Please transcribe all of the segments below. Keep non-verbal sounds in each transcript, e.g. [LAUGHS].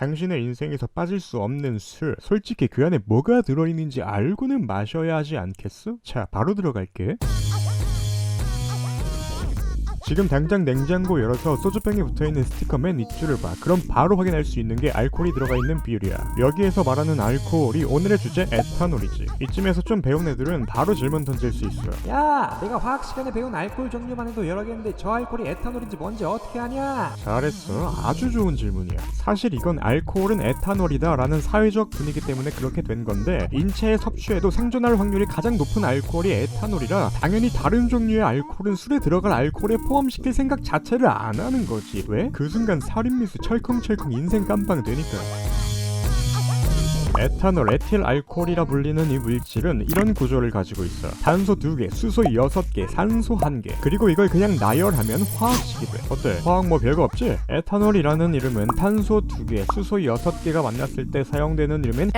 당신의 인생에서 빠질 수 없는 술. 솔직히 그 안에 뭐가 들어있는지 알고는 마셔야 하지 않겠어? 자, 바로 들어갈게. 지금 당장 냉장고 열어서 소주병에 붙어있는 스티커 맨 윗줄을 봐. 그럼 바로 확인할 수 있는 게 알코올이 들어가 있는 비율이야. 여기에서 말하는 알코올이 오늘의 주제 에탄올이지. 이쯤에서 좀 배운 애들은 바로 질문 던질 수 있어. 야, 내가 화학 시간에 배운 알코올 종류만 해도 여러 개인데 저 알코올이 에탄올인지 뭔지 어떻게 아냐? 잘했어. 아주 좋은 질문이야. 사실 이건 알코올은 에탄올이다 라는 사회적 분위기 때문에 그렇게 된 건데 인체에 섭취해도 생존할 확률이 가장 높은 알코올이 에탄올이라 당연히 다른 종류의 알코올은 술에 들어갈 알코올에 포함 시킬 생각 자체를 안 하는 거지. 왜? 그 순간 살인미수 철컹철컹 인생 깜빵 되니까. 에탄올, 에틸 알코올이라 불리는 이 물질은 이런 구조를 가지고 있어. 단소 2개, 수소 6개, 산소 1개. 그리고 이걸 그냥 나열하면 화학식이 돼. 어때? 화학 뭐 별거 없지? 에탄올이라는 이름은 탄소 2개, 수소 6개가 만났을 때 사용되는 이름인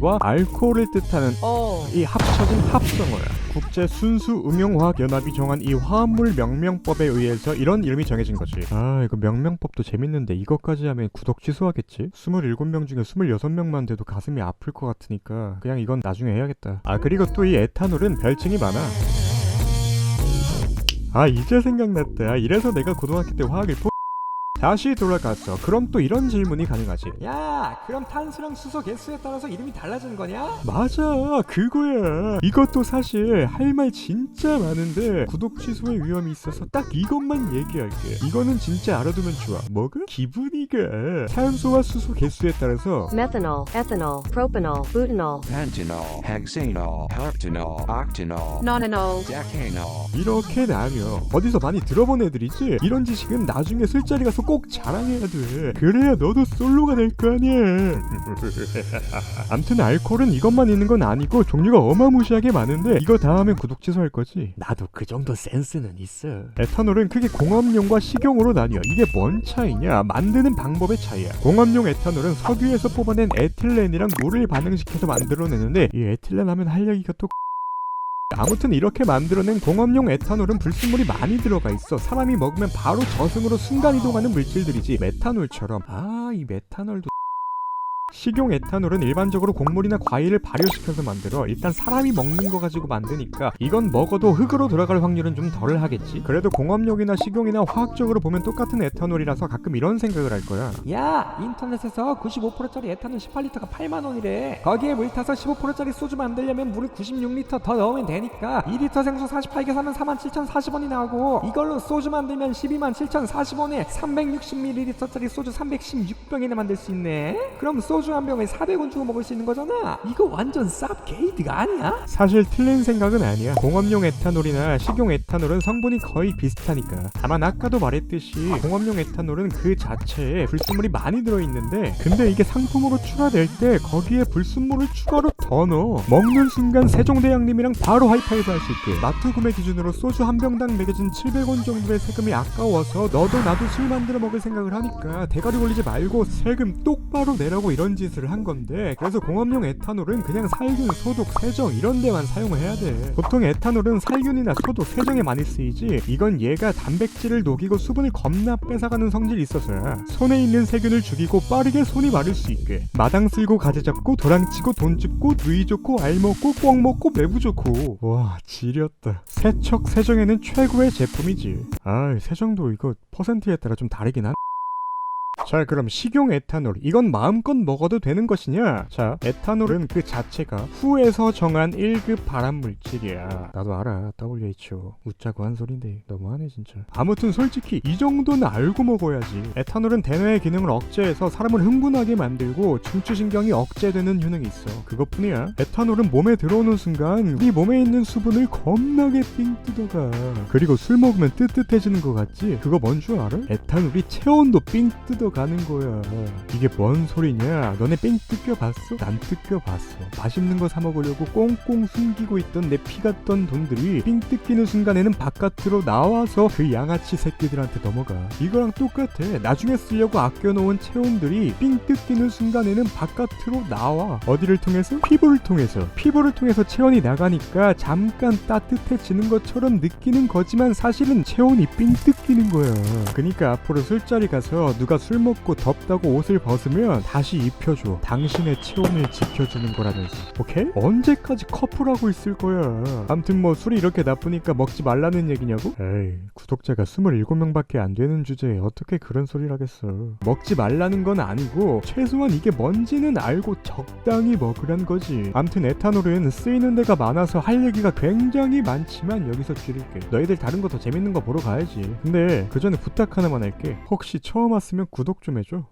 와 알코올을 뜻하는 ol, 이 합쳐진 합성어야. 국제 순수 음용화학 연합이 정한 이 화합물 명명법에 의해서 이런 이름이 정해진 거지. 아 이거 명명법도 재밌는데 이것까지 하면 구독 취소하겠지? 27명 중에 26명만 돼도 가슴이 아플 것 같으니까 그냥 이건 나중에 해야겠다. 아 그리고 또 이 에탄올은 별칭이 많아. 아 이제 생각났다. 이래서 내가 고등학교 때 화학을 포... 다시 돌아갔어. 그럼 또 이런 질문이 가능하지. 야, 그럼 탄수랑 수소 개수에 따라서 이름이 달라지는 거냐? 맞아 그거야 이것도 사실 할 말 진짜 많은데 구독 취소의 위험이 있어서 딱 이것만 얘기할게 이거는 진짜 알아두면 좋아 뭐가? 기분이가 산소와 수소 개수에 따라서 methanol, ethanol, propanol, butanol, pentanol, hexanol, octanol, octanol, nonanol, decanol. 이렇게 나뉘어 어디서 많이 들어본 애들이지 이런 지식은 나중에 술자리 가서 꼭 자랑해야 돼. 그래야 너도 솔로가 될 거 아니야. [LAUGHS] 암튼 알코올은 이것만 있는 건 아니고 종류가 어마무시하게 많은데 이거 다 하면 구독 취소할 거지? 나도 그 정도 센스는 있어. 에탄올은 크게 공업용과 식용으로 나뉘어. 이게 뭔 차이냐? 만드는 방법의 차이야. 공업용 에탄올은 석유에서 뽑아낸 에틸렌이랑 물을 반응시켜서 만들어내는데 이 에틸렌 하면 할 얘기가 또 아무튼 이렇게 만들어낸 공업용 에탄올은 불순물이 많이 들어가 있어 사람이 먹으면 바로 저승으로 순간 이동하는 물질들이지. 메탄올처럼. 아 이 메탄올도 식용 에탄올은 일반적으로 곡물이나 과일을 발효시켜서 만들어 일단 사람이 먹는 거 가지고 만드니까 이건 먹어도 흙으로 들어갈 확률은 좀 덜 하겠지 그래도 공업용이나 식용이나 화학적으로 보면 똑같은 에탄올이라서 가끔 이런 생각을 할 거야 야, 인터넷에서 95%짜리 에탄올 18리터가 8만 원이래. 거기에 물 타서 15%짜리 소주 만들려면 물을 96리터 더 넣으면 되니까 2리터 생수 48개 사면 47,040원이 나오고 이걸로 소주 만들면 12만 7,040원에 360ml짜리 소주 316병이나 만들 수 있네. 그럼 소주 한 병에 400원 주고 먹을 수 있는 거잖아. 이거 완전 쌉 게이드가 아니야? 사실 틀린 생각은 아니야. 공업용 에탄올이나 식용 에탄올은 성분이 거의 비슷하니까. 다만 아까도 말했듯이 공업용 에탄올은 그 자체에 불순물이 많이 들어있는데 근데 이게 상품으로 추가될 때 거기에 불순물을 추가로 더 넣어. 먹는 순간 세종대왕님이랑 바로 하이파이브 할 수 있게. 마트 구매 기준으로 소주 한 병당 매겨진 700원 정도의 세금이 아까워서 너도 나도 술 만들어 먹을 생각을 하니까 대가리 올리지 말고 세금 똑바로 내라고 이런 짓을 한 건데 그래서 공업용 에탄올은 그냥 살균, 소독, 세정 이런 데만 사용을 해야 돼. 보통 에탄올은 살균이나 소독, 세정에 많이 쓰이지 이건 얘가 단백질을 녹이고 수분을 겁나 뺏어가는 성질이 있어서야. 손에 있는 세균을 죽이고 빠르게 손이 마를 수 있게. 마당 쓸고 가재 잡고 도랑치고 돈 줍고 누이 좋고 알 먹고 꿩 먹고 매부 좋고. 와 지렸다. 세척 세정에는 최고의 제품이지. 아 세정도 이거 퍼센트에 따라 좀 다르긴 한. 자 그럼 식용 에탄올. 이건 마음껏 먹어도 되는 것이냐? 자 에탄올은 그 자체가 후에서 정한 1급 발암 물질이야. 나도 알아. WHO 웃자고 한 소린데 너무하네 진짜. 아무튼 솔직히 이 정도는 알고 먹어야지. 에탄올은 대뇌의 기능을 억제해서 사람을 흥분하게 만들고 중추신경이 억제되는 효능이 있어. 그것뿐이야. 에탄올은 몸에 들어오는 순간 네 몸에 있는 수분을 겁나게 삥 뜯어가. 그리고 술 먹으면 뜨뜻해지는 거 같지? 그거 뭔 줄 알아? 에탄올이 체온도 삥 뜯어가 는 거야. 이게 뭔 소리냐? 너네 삥 뜯겨봤어? 난 뜯겨봤어. 맛있는 거 사 먹으려고 꽁꽁 숨기고 있던 내피 같던 돈들이 삥 뜯기는 순간에는 바깥으로 나와서 그 양아치 새끼들한테 넘어가. 이거랑 똑같아. 나중에 쓰려고 아껴놓은 체온들이 삥 뜯기는 순간에는 바깥으로 나와. 어디를 통해서? 피부를 통해서. 피부를 통해서 체온이 나가니까 잠깐 따뜻해지는 것처럼 느끼는 거지만 사실은 체온이 삥 뜯기는 거야. 그니까 앞으로 술자리 가서 누가 술 먹고 덥다고 옷을 벗으면 다시 입혀줘. 당신의 체온을 지켜주는 거라면서. 오케이? 언제까지 커플하고 있을 거야. 암튼 뭐 술이 이렇게 나쁘니까 먹지 말라는 얘기냐고? 에이, 구독자가 27명밖에 안 되는 주제에 어떻게 그런 소리를 하겠어. 먹지 말라는 건 아니고 최소한 이게 뭔지는 알고 적당히 먹으란 거지. 암튼 에탄올은 쓰이는 데가 많아서 할 얘기가 굉장히 많지만 여기서 줄일게. 너희들 다른 거 더 재밌는 거 보러 가야지. 근데 그 전에 부탁 하나만 할게. 혹시 처음 왔으면 구독 좀 해줘.